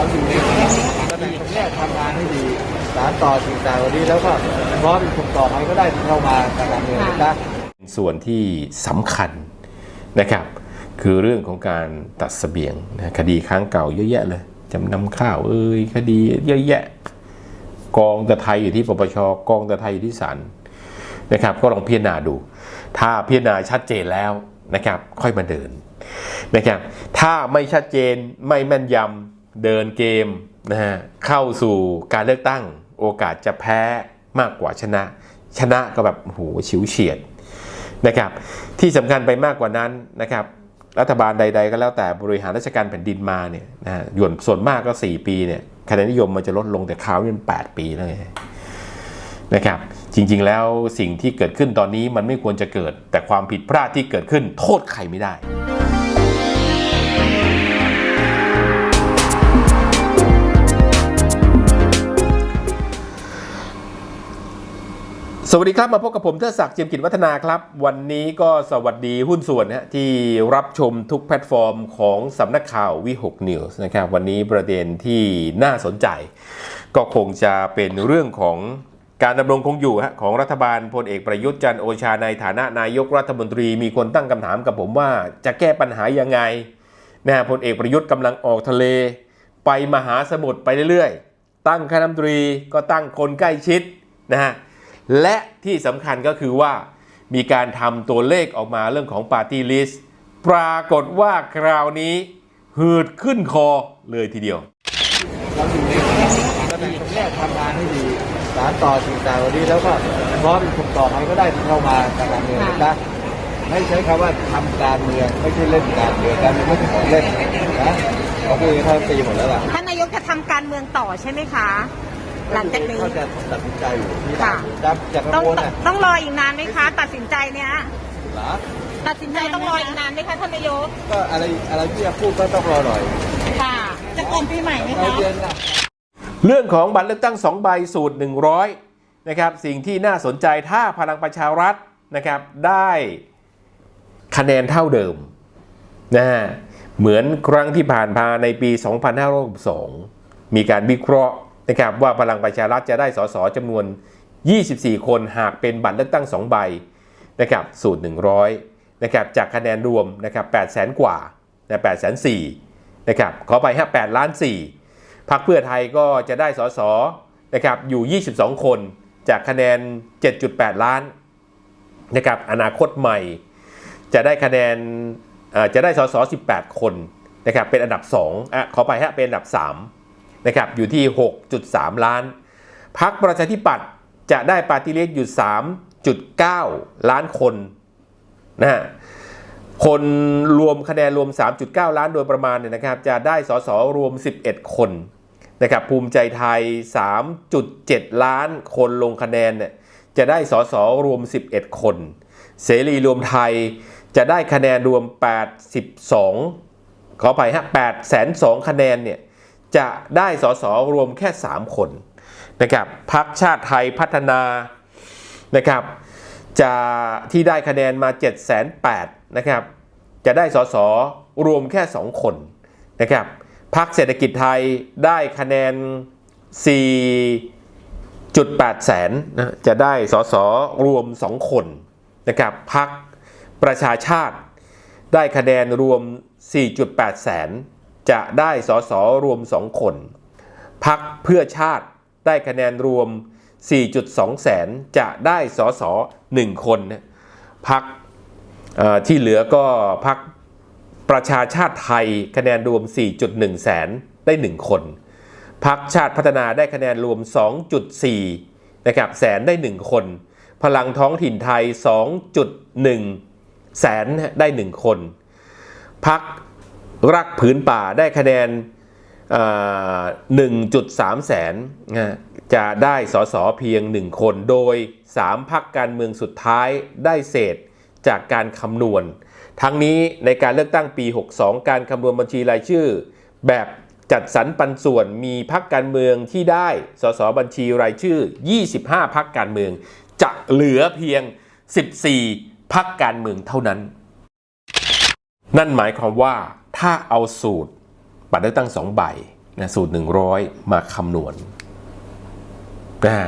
เราอยู่ในตำแหน่งตรงนี้ทำงานให้ดีสารต่อสิ่งต่างๆเหล่านี้แล้วก็พร้อมเป็นคนต่อไปก็ได้เข้ามาการเมืองนะส่วนที่สำคัญนะครับ คือเรื่องของการตัดเสบียงนะคดีค้างเก่าเยอะแยะเลยจำนำข้าวเอ้ยคดีเยอะแยะ กองตะไทยอยู่ที่ปปชกองตะไทยอยู่ที่ศาลนะครับ ก็ลองพิจารณาดู ถ้าพิจารณาชัดเจนแล้วนะครับ ค่อยมาเดินนะครับ ถ้าไม่ชัดเจนไม่แม่นยำ เดินเกมนะฮะเข้าสู่การเลือกตั้งโอกาสจะแพ้มากกว่าชนะ ชนะก็แบบโอ้โหฉิวเฉียดนะครับที่สำคัญไปมากกว่านั้นนะครับรัฐบาลใด ๆ ก็แล้วแต่บริหารราชการแผ่นดินมาเนี่ยนะฮะหย่วนส่วนมากก็ 4 ปีเนี่ยคะแนนนิยมมันจะลดลงแต่คราวนี้มัน8ปีแล้วไงนะครับจริงๆแล้วสิ่งที่เกิดขึ้นตอนนี้มันไม่ควรจะเกิด แต่ความผิดพลาดที่เกิดขึ้นโทษใครไม่ได้ สวัสดีครับ มาพบกับผมเทดศักดิ์เจียมกิจวัฒนาครับ วันนี้ก็สวัสดีหุ้นส่วนนะที่รับชมทุกแพลตฟอร์มของสำนักข่าววิหกนิวส์นะครับ วันนี้ประเด็นที่น่าสนใจ ก็คงจะเป็นเรื่องของการดำรงคงอยู่ของรัฐบาลพลเอกประยุทธ์จันโอชาในฐานะนายกรัฐมนตรีมีคนตั้งคำถามกับผมว่าจะแก้ปัญหายังไงนะฮะพลเอกประยุทธ์กำลังออกทะเล ไปมหาสมุทรไปเรื่อยๆ ตั้งคณะมนตรีก็ตั้งคนใกล้ชิดนะฮะ และที่สำคัญก็คือว่า มีการทำตัวเลขออกมาเรื่องของปาร์ตี้ลิสต์ปรากฏว่าคราวนี้ หืดขึ้นคอเลยทีเดียวเราอยู่ในตำแหน่งตรงเนี้ยทำงานให้ดีสารต่อสิ่งต่างๆเหล่านี้แล้วก็พร้อมเป็นคนต่อไปก็ได้เข้ามาการเมืองนะไม่ใช้คำว่าทำการเมืองไม่ใช่เล่นการเมืองการเมืองไม่ใช่ของเล่นนะเขาพูดอย่างนี้เขาตีหมดแล้วล่ะท่านนายกจะทำการเมืองต่อใช่ไหมคะ หลังจากนี้ เขาจะตัดสินใจอยู่ที่ค่ะ จะจะกัต้องงวลอะต้องรออีกนานไหมคะ ตัดสินใจเนี้ยเหรอตัดสินใจต้องรออีกนานไหมคะท่านนายกก็อะไรอะไรที่จะพูดก็ต้องรอหน่อยค่ะ จะก่อนปีใหม่ไหมเราคะ เย็นล่ะเรื่องของบัตรเลือกตั้ง 2 ใบสูตร 100นะครับสิ่งที่น่าสนใจถ้าพลังประชารัฐนะครับได้คะแนนเท่าเดิมนะฮะเหมือนครั้งที่ผ่านมาในปี 2562 มีการวิเคราะห์ นะครับว่าพลังประชารัฐจะได้สสจำนวน 24 คนหากเป็นบัตรเลือกตั้ง 2 ใบนะครับสูตร 100นะครับจากคะแนนรวมนะครับ8แสนกว่านะ8แสน4นะครับขอไปฮะ8ล้าน4พักเพื่อไทยก็จะได้สสนะครับอยู่ 22 คนจากคะแนน 7.8 ล้านนะครับอนาคตใหม่จะได้คะแนนอ่อจะได้สส 18 คนนะครับเป็นอันดับ2อะขอไปฮะเป็นอันดับ 3 นะครับอยู่ที่ 6.3 ล้าน พักประชาธิปัตย์จะได้ปาร์ตี้ลิสต์อยู่ 3.9 ล้านคนนะฮะคนรวมคะแนนรวม 3.9 ล้านโดยประมาณเนี่ยนะครับจะได้สสรวม 11 คนนะครับภูมิใจไทย 3.7 ล้านคนลงคะแนนเนี่ยจะได้สสรวม 11 คน เสรีรวมไทยจะได้คะแนนรวม 82 ขอไปฮะ8แสน2คะแนนเนี่ย จะได้สสรวมแค่ 3 คนนะครับพักชาติไทยพัฒนานะครับจะที่ได้คะแนนมา 7 8 0 0 0นะครับจะได้สสรวมแค่ 2 คนนะครับพักเศรษฐกิจไทยได้คะแนน 4.8 แสนนะจะได้สสรวม 2 คนนะครับพักประชาชาติได้คะแนนรวม 4.8 แสน จะได้สสรวม 2 คน พักเพื่อชาติได้คะแนนรวม 4.2 แสนจะได้สส1คนนะพักที่เหลือก็พักประชาชาติไทยคะแนนรวม 4.1 แสนได้ 1 คน พักชาติพัฒนาได้คะแนนรวม 2.4นะครับแสนได้ 1 คน พลังท้องถิ่นไทย 2.1 แสนได้ 1 คน พัก รักผืนป่าได้คะแนน 1.3 แสนจะได้สสเพียง 1 คน โดย 3พักการเมืองสุดท้ายได้เศษจากการคำนวณ ทั้งนี้ในการเลือกตั้งปี 62 การคำนวณบัญชีรายชื่อ แบบจัดสรรปันส่วนมีพักการเมืองที่ได้สสบัญชีรายชื่อ 25 พักการเมือง จะเหลือเพียง 14 พักการเมืองเท่านั้น นั่นหมายความว่าถ้าเอาสูตรบัตรเลือกตั้ง2ใบนะสูตร 100 มาคำนวณนะ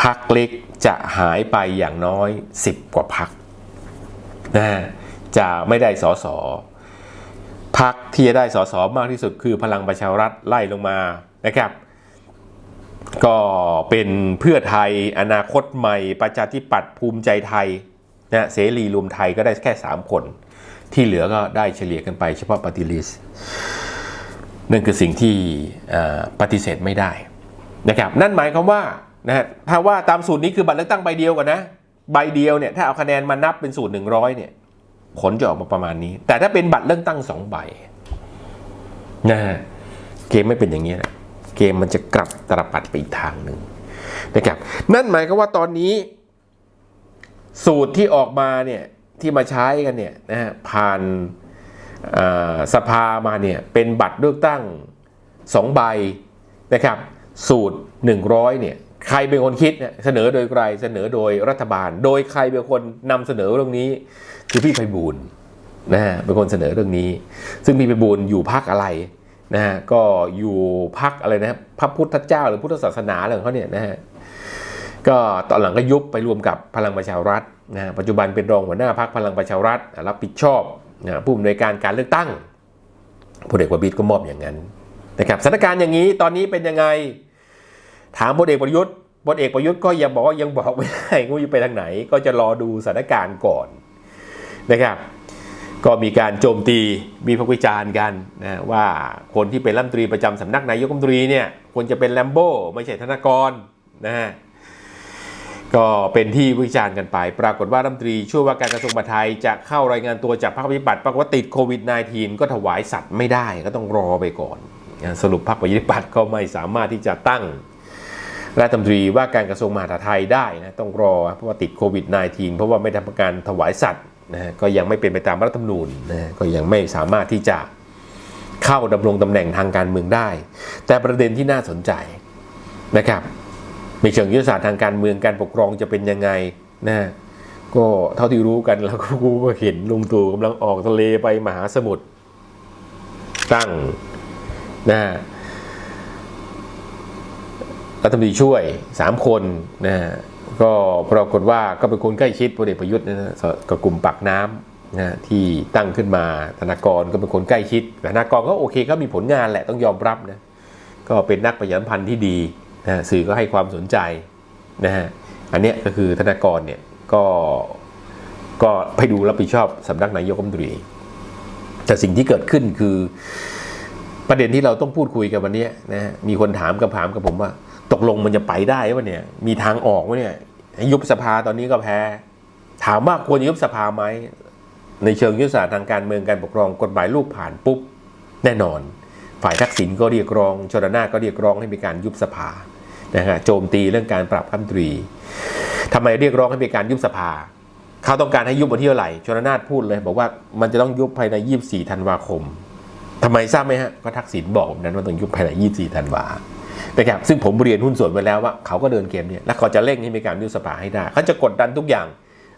พักเล็กจะหายไปอย่างน้อย 10 กว่าพักนะจะไม่ได้สอสอพักที่จะได้สอสอมากที่สุดคือพลังประชารัฐไล่ลงมานะครับ ก็เป็นเพื่อไทยอนาคตใหม่ประชาธิปัตย์ภูมิใจไทย นะเสรีรวมไทยก็ได้แค่ 3 คน ที่เหลือก็ได้เฉลี่ยกันไปเฉพาะปฏิริษนั่นคือสิ่งที่ปฏิเสธไม่ได้นะครับนั่นหมายความว่านะฮะถ้าว่าตามสูตรนี้คือบัตรเลือกตั้งใบเดียวก่อนนะใบเดียวเนี่ยถ้าเอาคะแนนมานับเป็นสูตร 100เนี่ยผลจะออกมาประมาณนี้ แต่ถ้าเป็นบัตรเลือกตั้งสองใบนะฮะเกมไม่เป็นอย่างนี้นะเกมมันจะกลับตรปัดไปอีกทางหนึ่งนะครับนั่นหมายความว่าตอนนี้ สูตรที่ออกมาเนี่ยที่มาใช้กันเนี่ยนะฮะผ่านสภามาเนี่ยเป็นบัตรเลือกตั้งสองใบนะครับสูตร 100เนี่ยใครเป็นคนคิดเนี่ยเสนอโดยใครเสนอโดยรัฐบาล โดยใครเป็นคนนำเสนอเรื่องนี้คือพี่ไพบูลนะฮะเป็นคนเสนอเรื่องนี้ ซึ่งพี่ไพบูลอยู่พักอะไรนะฮะก็อยู่พักอะไรนะพระพุทธเจ้าหรือพุทธศาสนาอะไรของเขาเนี่ยนะฮะ ก็ตอนหลังก็ยุบไปรวมกับพลังประชารัฐนะปัจจุบันเป็นรองหัวหน้าพักพลังประชารัฐรับผิดชอบนะผู้อำนวยการการเลือกตั้งพลเอกประวิตยก็มอบอย่างนั้นนะครับสถานการณ์อย่างนี้ตอนนี้เป็นยังไง ถามพลเอกประยุทธ์พลเอกประยุทธ์ก็ยังบอกว่ายังบอกไม่ได้ว่าจะไปทางไหน ก็จะรอดูสถานการณ์ก่อนนะครับ ก็มีการโจมตีมีพักวิจารณ์กันนะว่าคนที่เป็นรัฐมนตรีประจำสำนักนายกรัฐมนตรีเนี่ยควรจะเป็นแลมโบ้ไม่ใช่ธนากรนะฮะ ก็เป็นที่วิจารณ์กันไป ปรากฏว่ารัฐมนตรีช่วยว่าการกระทรวงมหาดไทยจะเข้ารายงานตัวจากพรรคประชาธิปัตย์ปรากฏว่าติดโควิด -19 ก็ถวายสัตว์ไม่ได้ก็ต้องรอไปก่อน สรุปพรรคประชาธิปัตย์ก็ไม่สามารถที่จะตั้งรัฐมนตรีว่าการกระทรวงมหาดไทยได้นะต้องรอเพราะว่าติดโควิด -19 เพราะว่าไม่ทำการถวายสัตว์นะก็ยังไม่เป็นไปตามรัฐธรรมนูญนะฮะก็ยังไม่สามารถที่จะเข้าดำรงตำแหน่งทางการเมืองได้ แต่ประเด็นที่น่าสนใจนะครับ ในเชิงยุทธศาสตร์ทางการเมืองการปกครองจะเป็นยังไงนะก็เท่าที่รู้กันแล้วก็กูก็เห็นลุงตู่กำลังออกทะเลไปมหาสมุทรตั้งนะรัฐมนตรีช่วย3คนนะก็ปรากฏว่าก็เป็นคนใกล้ชิดพลเอกประยุทธ์นะกับกลุ่มปากน้ำนะที่ตั้งขึ้นมาธนากรก็เป็นคนใกล้ชิดธนากรก็โอเคก็มีผลงานแหละต้องยอมรับนะก็เป็นนักประชาสัมพันธ์ที่ดี นะสื่อก็ให้ความสนใจนะฮะอันเนี้ยก็คือธนากรเนี่ยก็ก็ไปดูรับผิดชอบสำนักนายกรัฐมนตรี แต่สิ่งที่เกิดขึ้นคือประเด็นที่เราต้องพูดคุยกันวันนี้นะฮะมีคนถามกับถามกับผมว่า ตกลงมันจะไปได้ปะเนี่ย มีทางออกไหมเนี่ยยุบสภาตอนนี้ก็แพ้ ถามว่าควรยุบสภาไหมในเชิงยุทธศาสตร์ทางการเมืองการปกครองกฎหมายลูกผ่านปุ๊บแน่นอน ฝ่ายทักษิณก็เรียกร้องชนนาก็เรียกร้องให้มีการยุบสภา นะฮะโจมตีเรื่องการปรับรัฐมนตรีทำไมเรียกร้องให้มีการยุบสภา เขาต้องการให้ยุบวันที่เท่าไหร่ชนนาพูดเลย บอกว่ามันจะต้องยุบภายใน 24 ธันวาคมทำไมทราบไหมฮะ ก็ทักษิณบอกนั้นว่าต้องยุบภายใน 24 ธันวานะครับซึ่งผมเรียนหุ้นส่วนไว้แล้วว่าเขาก็เดินเกมเนี่ยแล้วเขาจะเร่งให้มีการยุบสภาให้ได้ เขาจะกดดันทุกอย่าง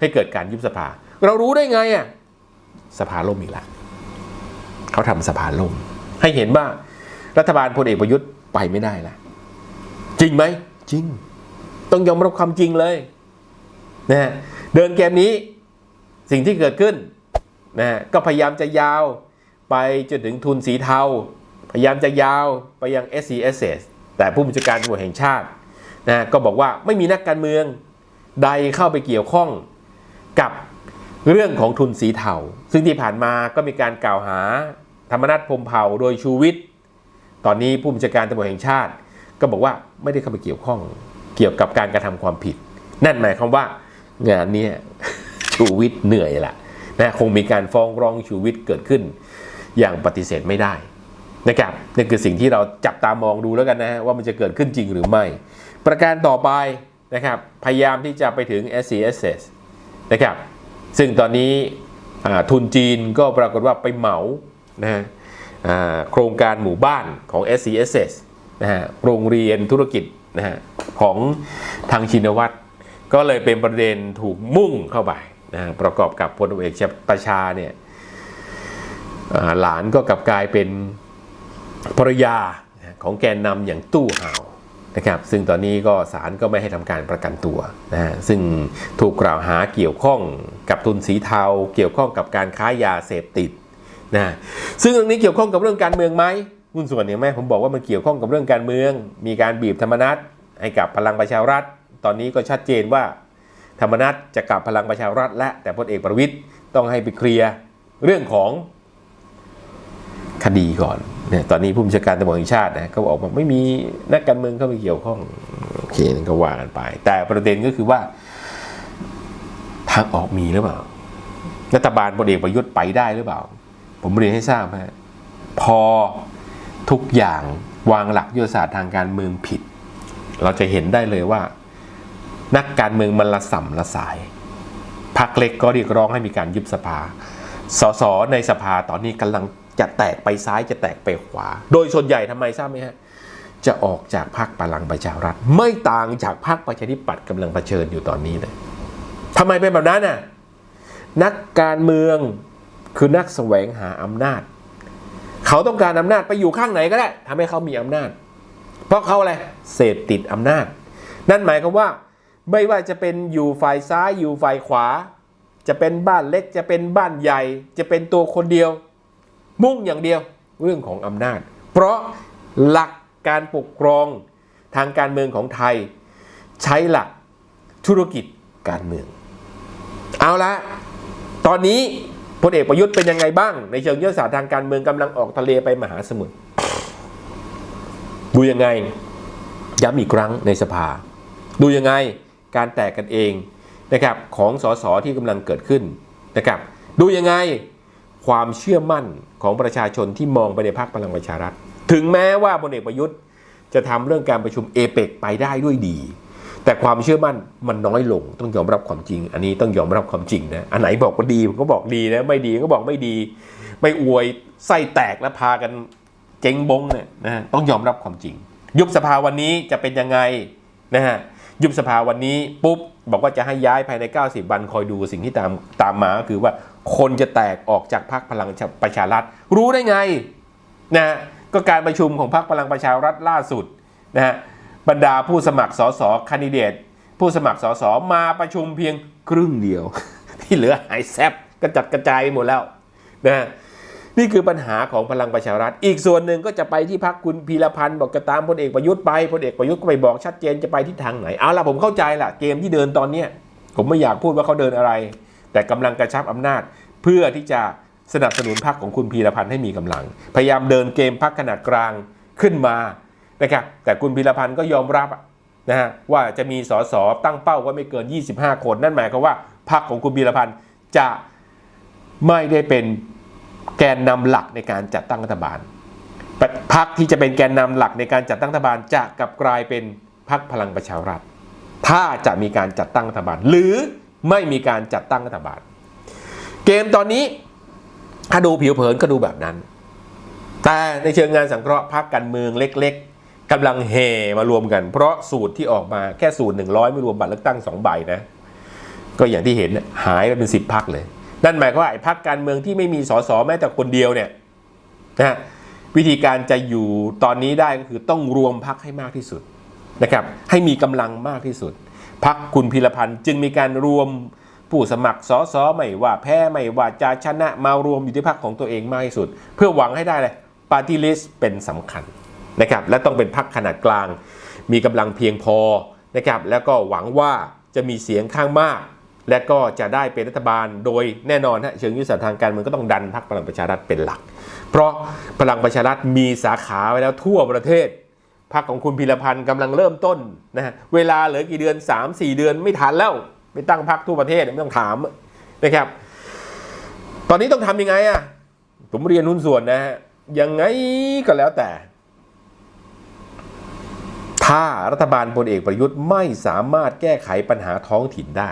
ให้เกิดการยุบสภา เรารู้ได้ไงอะสภาล่มอีกแล้วเขาทำสภาล่ม ให้เห็นว่ารัฐบาลพลเอกประยุทธ์ไปไม่ได้แล้ว จริงไหมจริง ต้องยอมรับความจริงเลยนะฮะเดินเกมนี้สิ่งที่เกิดขึ้นนะฮะก็พยายามจะยาวไปจนถึงทุนสีเทา พยายามจะยาวไปยัง s c s s แต่ผู้บัญชาการตำรวจแห่งชาตินะฮะก็บอกว่าไม่มีนักการเมืองใดเข้าไปเกี่ยวข้องกับเรื่องของทุนสีเทา ซึ่งที่ผ่านมาก็มีการกล่าวหาธรรมนัฐพรหมเผ่าโดยชูวิทย์ ตอนนี้ผู้บัญชาการตำรวจแห่งชาติ ก็บอกว่าไม่ได้เข้าไปเกี่ยวข้องเกี่ยวกับการกระทำความผิด นั่นหมายความว่างานนี้ชูวิทย์เหนื่อยละนะคงมีการฟ้องร้องชูวิทย์เกิดขึ้น อย่างปฏิเสธไม่ได้นะครับนี่คือสิ่งที่เราจับตามองดูแล้วกันนะฮะว่ามันจะเกิดขึ้นจริงหรือไม่ ประการต่อไปนะครับพยายามที่จะไปถึง s c s s นะครับซึ่งตอนนี้ทุนจีนก็ปรากฏว่าไปเหมานะโครงการหมู่บ้านของ SCSS นะฮะโรงเรียนธุรกิจนะฮะของทางชินวัตรก็เลยเป็นประเด็นถูกมุ่งเข้าไปนะฮะประกอบกับพลเอกประชาเนี่ยหลานก็กลับกลายเป็นภรรยาของแกนนำอย่างตู้ห่าวนะครับ ซึ่งตอนนี้ก็ศาลก็ไม่ให้ทำการประกันตัวนะฮะซึ่งถูกกล่าวหาเกี่ยวข้องกับทุนสีเทา เกี่ยวข้องกับการค้ายาเสพติดนะซึ่งเรื่องนี้เกี่ยวข้องกับเรื่องการเมืองไหม หุ้นส่วนเนี่ยแม่ผมบอกว่ามันเกี่ยวข้องกับเรื่องการเมือง มีการบีบธรรมนัตให้กับพลังประชารัฐ ตอนนี้ก็ชัดเจนว่า ธรรมนัตจะกลับพลังประชารัฐ และแต่พลเอกประวิตยต้องให้ไปเคลียร์เรื่องของคดีก่อนเนี่ยตอนนี้ผู้บัญชาการตำรวจแห่งชาตินะก็บอกว่าไม่มีนักการเมืองเข้าไปเกี่ยวข้องโอเคนั่นก็ว่ากันไป แต่ประเด็นก็คือว่า ทางออกมีหรือเปล่ารัฐบาลพลเอกประยุทธ์ไปได้หรือเปล่า ผมเรียนให้ทราบฮะพอ ทุกอย่างวางหลักยุทธศาสตร์ทางการเมืองผิด เราจะเห็นได้เลยว่า นักการเมืองมันละสัมละสายพรรคเล็กก็เรียกร้องให้มีการยุบสภา สสในสภาตอนนี้กำลังจะแตกไปซ้ายจะแตกไปขวา โดยส่วนใหญ่ทำไมทราบไหมฮะ จะออกจากพรรคพลังประชารัฐ ไม่ต่างจากพรรคประชาธิปัตย์กำลังเผชิญอยู่ตอนนี้เลยทำไมเป็นแบบนั้นน่ะ นักการเมืองคือนักแสวงหาอำนาจ เขาต้องการอำนาจไปอยู่ข้างไหนก็ได้ทำให้เขามีอำนาจ เพราะเขาอะไรเสพติดอำนาจ นั่นหมายความว่า ไม่ว่าจะเป็นอยู่ฝ่ายซ้ายอยู่ฝ่ายขวา จะเป็นบ้านเล็กจะเป็นบ้านใหญ่ จะเป็นตัวคนเดียว มุ่งอย่างเดียวเรื่องของอำนาจ เพราะหลักการปกครองทางการเมืองของไทย ใช้หลักธุรกิจการเมือง เอาละตอนนี้ พลเอกประยุทธ์เป็นยังไงบ้าง ในเชิงยุทธศาสตร์ทางการเมืองกำลังออกทะเลไปมหาสมุทรดูยังไงย้ำอีกครั้งในสภา ดูยังไงการแตกกันเองนะครับของสสที่กำลังเกิดขึ้นนะครับ ดูยังไงความเชื่อมั่นของประชาชนที่มองไปในพรรคพลังประชารัฐ ถึงแม้ว่าพลเอกประยุทธ์จะทำเรื่องการประชุมเอเปกไปได้ด้วยดี แต่ความเชื่อมั่นมันน้อยลงต้องยอมรับความจริง อันนี้ต้องยอมรับความจริงนะอันไหนบอกว่าดีผมก็บอกดีนะไม่ดีก็บอกไม่ดี ไม่อวยไส้แตกและพากันเจ๊งบงเนี่ยนะฮะต้องยอมรับความจริง ยุบสภาวันนี้จะเป็นยังไงนะฮะยุบสภาวันนี้ปุ๊บบอกว่าจะให้ย้ายภายใน 90 วันคอยดูสิ่งที่ตามตามมาก็คือว่าคนจะแตกออกจากพรรคพลังประชารัฐ รู้ได้ไงนะฮะก็การประชุมของพรรคพลังประชารัฐล่าสุดนะฮะ บรรดาผู้สมัครสสคันดิเดต ผู้สมัครสสมาประชุมเพียงครึ่งเดียว ที่เหลือหายแซบกระจัดกระจายหมดแล้วนะนี่คือปัญหาของพลังประชารัฐ อีกส่วนหนึ่งก็จะไปที่พักคุณพีรพันธ์บอกจะตามพลเอกประยุทธ์ไปพลเอกประยุทธ์ก็ไปบอกชัดเจนจะไปทิศทางไหนเอาล่ะผมเข้าใจล่ะเกมที่เดินตอนเนี้ยผมไม่อยากพูดว่าเขาเดินอะไร แต่กำลังกระชับอำนาจ เพื่อที่จะสนับสนุนพรรคของคุณพีรพันธ์ให้มีกำลัง พยายามเดินเกมพรรคขนาดกลางขึ้นมา นะครับแต่คุณพีรพันธ์ก็ยอมรับนะฮะว่าจะมีสสตั้งเป้าว่าไม่เกิน 25 คน นั่นหมายความว่าพรรคของคุณพีรพันธ์จะไม่ได้เป็นแกนนำหลักในการจัดตั้งรัฐบาลพรรคที่จะเป็นแกนนำหลักในการจัดตั้งรัฐบาลจะกลับกลายเป็นพรรคพลังประชารัฐ ถ้าจะมีการจัดตั้งรัฐบาล หรือไม่มีการจัดตั้งรัฐบาล เกมตอนนี้ถ้าดูผิวเผินก็ดูแบบนั้น แต่ในเชิงงานสังเคราะห์พรรคการเมืองเล็ก กำลังเฮมารวมกัน เพราะสูตรที่ออกมาแค่สูตร 100 ไม่รวมบัตรเลือกตั้ง2ใบนะ ก็อย่างที่เห็นหายไปเป็น 10พักเลย นั่นหมายความว่าไอ้พรรคการเมืองที่ไม่มีสสแม้แต่คนเดียวเนี่ยนะวิธีการจะอยู่ตอนนี้ได้ก็คือต้องรวมพรรคให้มากที่สุดนะครับให้มีกำลังมากที่สุดพรรคคุณพิรพันธ์จึงมีการรวมผู้สมัครสสไม่ว่าแพ้ไม่ว่าจะชนะมารวมอยู่ที่พรรคของตัวเองมากที่สุด เพื่อหวังให้ได้เลยปาร์ตี้ลิสต์เป็นสำคัญ นะครับและต้องเป็นพรรคขนาดกลาง มีกำลังเพียงพอนะครับแล้วก็หวังว่าจะมีเสียงข้างมาก และก็จะได้เป็นรัฐบาลโดยแน่นอนฮะเชิงยุทธศาสตร์ทางการเมืองก็ต้องดันพรรคพลังประชารัฐเป็นหลัก เพราะพลังประชารัฐมีสาขาไว้แล้วทั่วประเทศพรรคของคุณพีรพันธ์กำลังเริ่มต้นนะฮะเวลาเหลือกี่เดือน 3-4 เดือนไม่ทันแล้วไปตั้งพรรคทั่วประเทศไม่ต้องถามนะครับ ตอนนี้ต้องทำยังไงอะผมเรียนหุ้นส่วนนะฮะยังไงก็แล้วแต่ ถ้ารัฐบาลพลเอกประยุทธ์ไม่สามารถแก้ไขปัญหาท้องถิ่นได้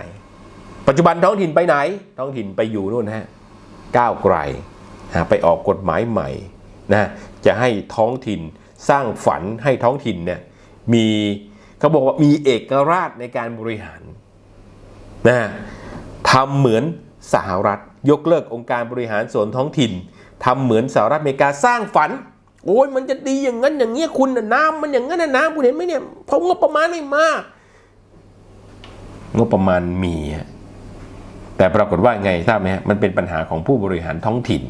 ปัจจุบันท้องถิ่นไปไหน ท้องถิ่นไปอยู่นู่นฮะก้าวไกลนะไปออกกฎหมายใหม่นะจะให้ท้องถิ่นสร้างฝันให้ท้องถิ่นเนี่ยมีเขาบอกว่ามีเอกราชในการบริหารนะทำเหมือนสหรัฐยกเลิกองค์การบริหารส่วนท้องถิ่นทำเหมือนสหรัฐอเมริกาสร้างฝัน โอ้ยมันจะดีอย่างนั้นอย่างเงี้ยคุณนะน้ำมันอย่างนั้นนะน้ำคุณเห็นไหมเนี่ยเพราะงบประมาณไม่มากงบประมาณมีฮะแต่ปรากฏว่าไงทราบไหมฮะมันเป็นปัญหาของผู้บริหารท้องถิ่น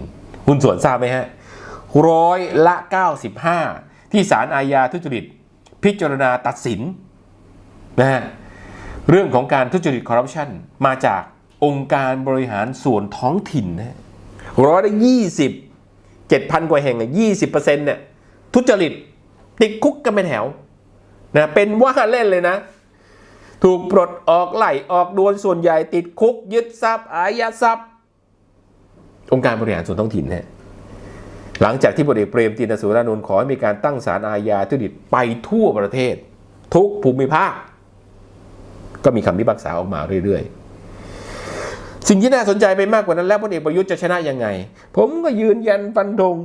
คุณส่วนทราบไหมฮะร้อยละ 95 ที่ศาลอาญาทุจริต พิจารณาตัดสินนะฮะเรื่องของการทุจริตคอร์รัปชันมาจากองค์การบริหารส่วนท้องถิ่นนะร้อยละยี่ สิบเจ็ดพันกว่าแห่งยี่สิบเปอร์เซ็นต์เนี่ยทุจริตติดคุกกันเป็นแถวนะเป็นว่าเล่นเลยนะ ถูกปลดออกไล่ออกดวนส่วนใหญ่ติดคุก ยึดทรัพย์อายัดทรัพย์ องค์การบริหารส่วนท้องถิ่นเนี่ยหลังจากที่พลเอกเปรมตินสุรานนท์ขอให้มีการตั้งศาลอาญาทุจริตไปทั่วประเทศ ทุกภูมิภาค ก็มีคำพิพากษาออกมาเรื่อยๆ สิ่งที่น่าสนใจไปมากกว่านั้นแล้วพลเอกประยุทธ์จะชนะยังไง ผมก็ยืนยันฟันธง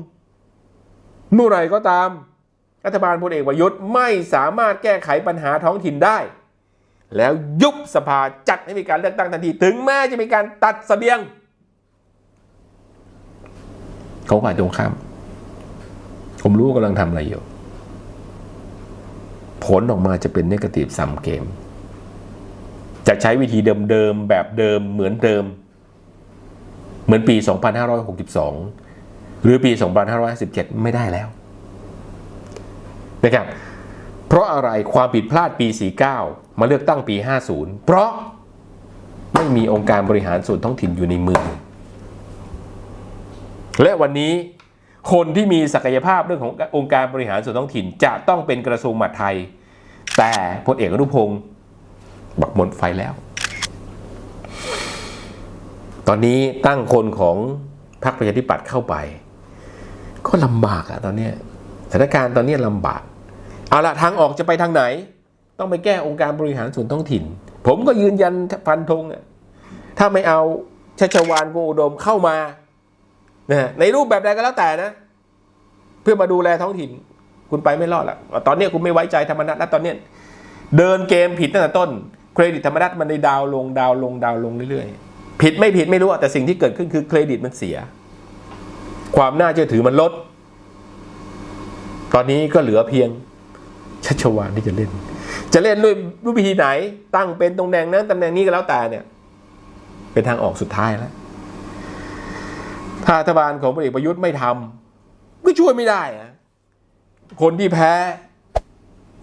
เมื่อไหร่ก็ตาม รัฐบาลพลเอกประยุทธ์ไม่สามารถแก้ไขปัญหาท้องถิ่นได้ แล้วยุบสภาจัดให้มีการเลือกตั้งทันที ถึงแม้จะมีการตัดสเสบียงเขาฝ่ายตรงข้าม ผมรู้กำลังทำอะไรอยู่ ผลออกมาจะเป็นเนกาทีฟซัมเกม จะใช้วิธีเดิมๆแบบเดิมเหมือนเดิม เหมือนปี 2562 หรือปี 2557 ไม่ได้แล้วนะครับเพราะอะไรความผิดพลาดปี 49 มาเลือกตั้งปี 50 เพราะไม่มีองค์การบริหารส่วนท้องถิ่นอยู่ในมือ และวันนี้คนที่มีศักยภาพเรื่องขององค์การบริหารส่วนท้องถิ่น จะต้องเป็นกระทรวงมหาดไทย แต่พลเอกอนุพงศ์ บักหมดไฟแล้ว ตอนนี้ตั้งคนของพรรคประชาธิปัตย์เข้าไป ก็ลำบากอะตอนนี้สถานการณ์ตอนนี้ลำบาก เอาละทางออกจะไปทางไหน ต้องไปแก้องค์การบริหารส่วนท้องถิ่น ผมก็ยืนยันฟันธงอะถ้าไม่เอาชัชวานโกอุดมเข้ามานะในรูปแบบใดก็แล้วแต่นะ เพื่อมาดูแลท้องถิ่น คุณไปไม่รอดละตอนนี้คุณไม่ไว้ใจธรรมนัฐแล้วตอนนี้เดินเกมผิดตั้งแต่ต้น เครดิตธรรมนัฐมันได้ดาวลงดาวลงดาวลงเรื่อยๆ ผิดไม่ผิดไม่รู้แต่สิ่งที่เกิดขึ้นคือเครดิตมันเสีย ความน่าเชื่อถือมันลด ตอนนี้ก็เหลือเพียงชัชวานที่จะเล่น จะเล่นด้วยด้วยวิธีไหน ตั้งเป็นตำแหน่งนั้นตำแหน่งนี้ก็แล้วแต่เนี่ย เป็นทางออกสุดท้ายแล้ว ถ้ารัฐบาลของพลเอกประยุทธ์ไม่ทำก็ช่วยไม่ได้นะคนที่แพ้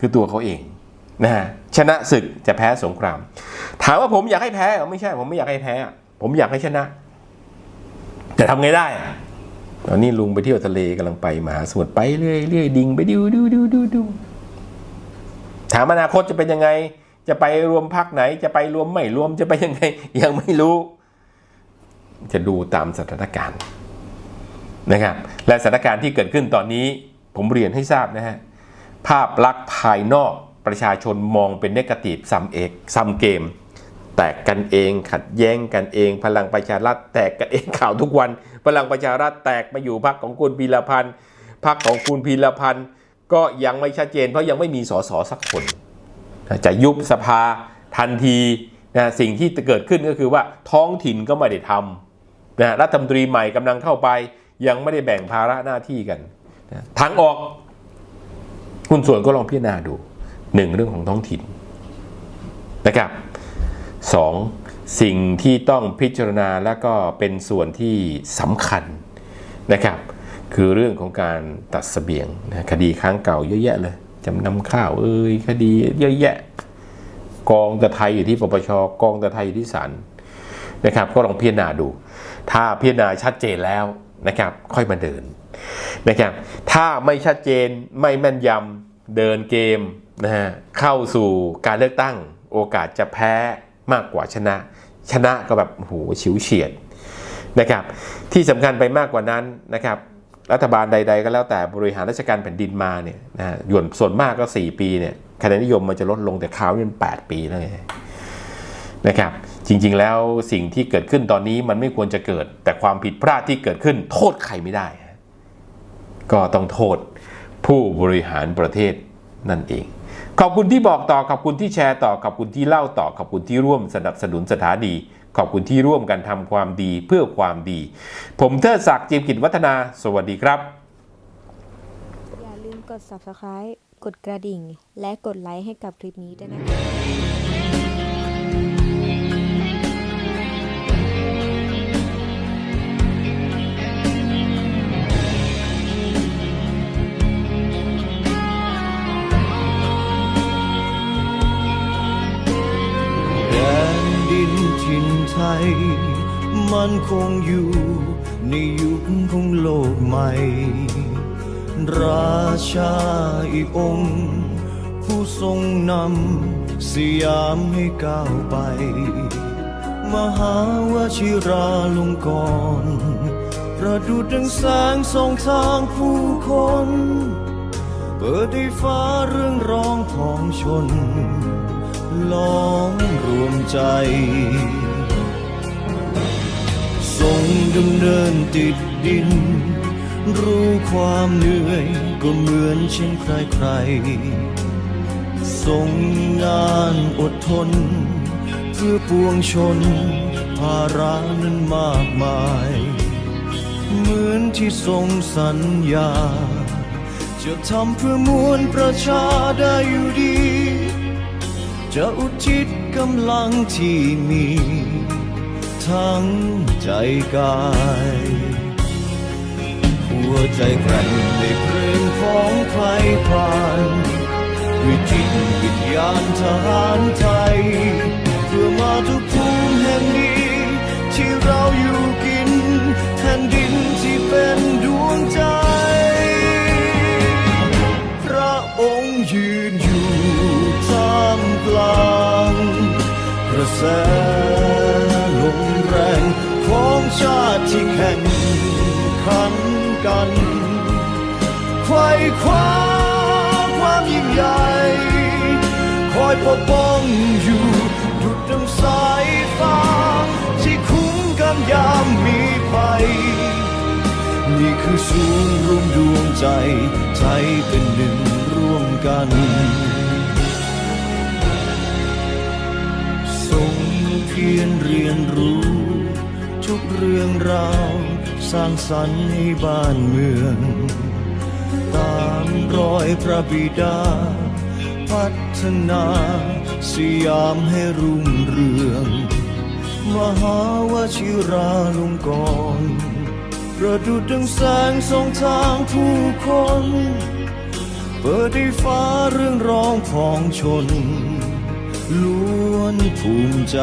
คือตัวเขาเองนะฮะ ชนะศึกจะแพ้สงคราม ถามว่าผมอยากให้แพ้ไม่ใช่ ผมไม่อยากให้แพ้ ผมอยากให้ชนะจะทำไงได้ตอนนี้ลุงไปเที่ยวทะเลกำลังไปมหาสมุทรไปเรื่อยเรื่อยดิ่งไปดูดูดูดูดูถามอนาคตจะเป็นยังไง จะไปรวมพักไหน จะไปรวมไม่รวมจะไปยังไง ยังไม่รู้ จะดูตามสถานการณ์นะครับ และสถานการณ์ที่เกิดขึ้นตอนนี้ ผมเรียนให้ทราบนะฮะภาพลักษณ์ภายนอก ประชาชนมองเป็นเนกาทีฟซัมเอกซัมเกม แตกกันเองขัดแย้งกันเอง พลังประชารัฐแตกกันเองข่าวทุกวัน พลังประชารัฐแตกมาอยู่พรรคของคุณพีรพันธ์พรรคของคุณพีรพันธ์ก็ยังไม่ชัดเจน เพราะยังไม่มีสสสักคน จะยุบสภาทันทีนะสิ่งที่เกิดขึ้นก็คือว่าท้องถิ่นก็ไม่ได้ทำนะรัฐมนตรีใหม่กำลังเข้าไป ยังไม่ได้แบ่งภาระหน้าที่กันนะทางออก คุณส่วนก็ลองพิจารณาดู หนึ่งเรื่องของท้องถิ่นนะครับสองสิ่งที่ต้องพิจารณาแล้วก็เป็นส่วนที่สำคัญนะครับ คือเรื่องของการตัดสเสบียงนะคดีค้างเก่าเยอะแยะเลยจำนำข้าวเอ้ยคดีเยอะแยะ กองตะไทยอยู่ที่ปปชกองตะไทยอยู่ที่ศาลนะครับ ก็ลองพิจารณาดู ถ้าพิจารณาชัดเจนแล้วนะครับ ค่อยมาเดินนะครับ ถ้าไม่ชัดเจนไม่แม่นยำเดินเกม นะฮะเข้าสู่การเลือกตั้งโอกาสจะแพ้มากกว่าชนะ ชนะก็แบบโอ้โหฉิวเฉียดนะครับที่สำคัญไปมากกว่านั้นนะครับรัฐบาลใด ๆ ก็แล้วแต่บริหารราชการแผ่นดินมาเนี่ยนะหย่วนส่วนมากก็ 4 ปีเนี่ยคะแนนนิยมมันจะลดลงแต่คราวนี้มัน8ปีแล้วไงนะครับจริงๆแล้วสิ่งที่เกิดขึ้นตอนนี้มันไม่ควรจะเกิด แต่ความผิดพลาดที่เกิดขึ้น โทษใครไม่ได้ ก็ต้องโทษผู้บริหารประเทศนั่นเอง ขอบคุณที่บอกต่อขอบคุณที่แชร์ต่อขอบคุณที่เล่าต่อขอบคุณที่ร่วมสนับสนุนสถานีขอบคุณที่ร่วมกันทำความดีเพื่อความดี ผมเทิดศักดิ์จิมกิจวัฒนา สวัสดีครับ อย่าลืมกด subscribe กดกระดิ่ง และกดไลค์ให้กับคลิปนี้ด้วยนะคะ ไทย มันคงอยู่ในยุคของโลกใหม่ ราชาอีกองค์ ผู้ทรงนำสยามให้ก้าวไป มหาวชิราลงกรณประดุดดังแสงส่องทางผู้คน เปิดให้ฟ้าเรื่องร้องของชนล้อมรวมใจ ทรงดำเนินติดดิน รู้ความเหนื่อยก็เหมือนเช่นใครใครๆทรงงานอดทน เพื่อปวงชน ภาระนั้นมากมาย เหมือนที่ทรงสัญญา จะทำเพื่อมวลประชาได้อยู่ดี จะอุทิศกำลังที่มี ทั้งใจกาย หัวใจแกร่งในเพลงของใครผ่านด้วยจิตวิญญาณทหารไทย เพื่อมาทุกภูมิแห่งนี้ ที่เราอยู่กินแผ่นดินที่เป็นดวงใจ พระองค์ยืนอยู่ท่ามกลางกระแส แข่งขันกันไขว้คว้าความยิ่งใหญ่ คอยปกป้องอยู่ดุดดังสายฟ้า ที่คุ้มกันยามมีภัยนี่คือศูนย์รวมดวงใจ ใจเป็นหนึ่งร่วมกัน เรื่องราวสร้างสรรค์ให้บ้านเมือง ตามรอยพระบิดา พัฒนาสยามให้รุ่งเรือง มหาวชิราลงกรณ์ประดุดดังแสงส่องทางผู้คน เปิดให้ฟ้าเรื่องร้องของชนล้วนภูมิใจ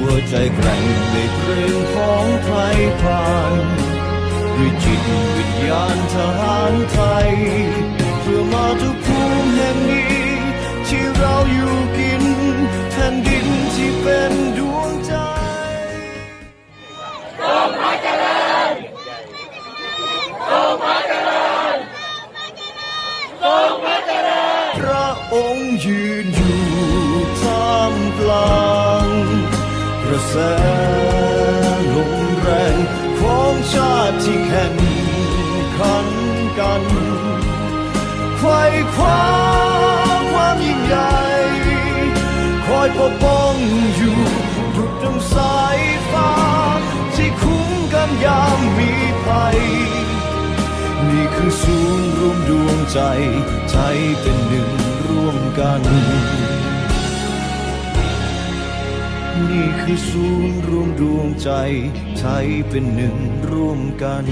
หัวใจแกร่งในเพลงของไทยผ่านด้วยจิตวิญญาณทหารไทย ไขว้คว้าความยิ่งใหญ่ คอยปกป้องอยู่ดุดดังสายฟ้า ที่คุ้มกันยามมีภัย นี่คือศูนย์รวมดวงใจใจเป็นหนึ่งร่วมกัน นี่คือศูนย์รวมดวงใจใจเป็นหนึ่งร่วมกัน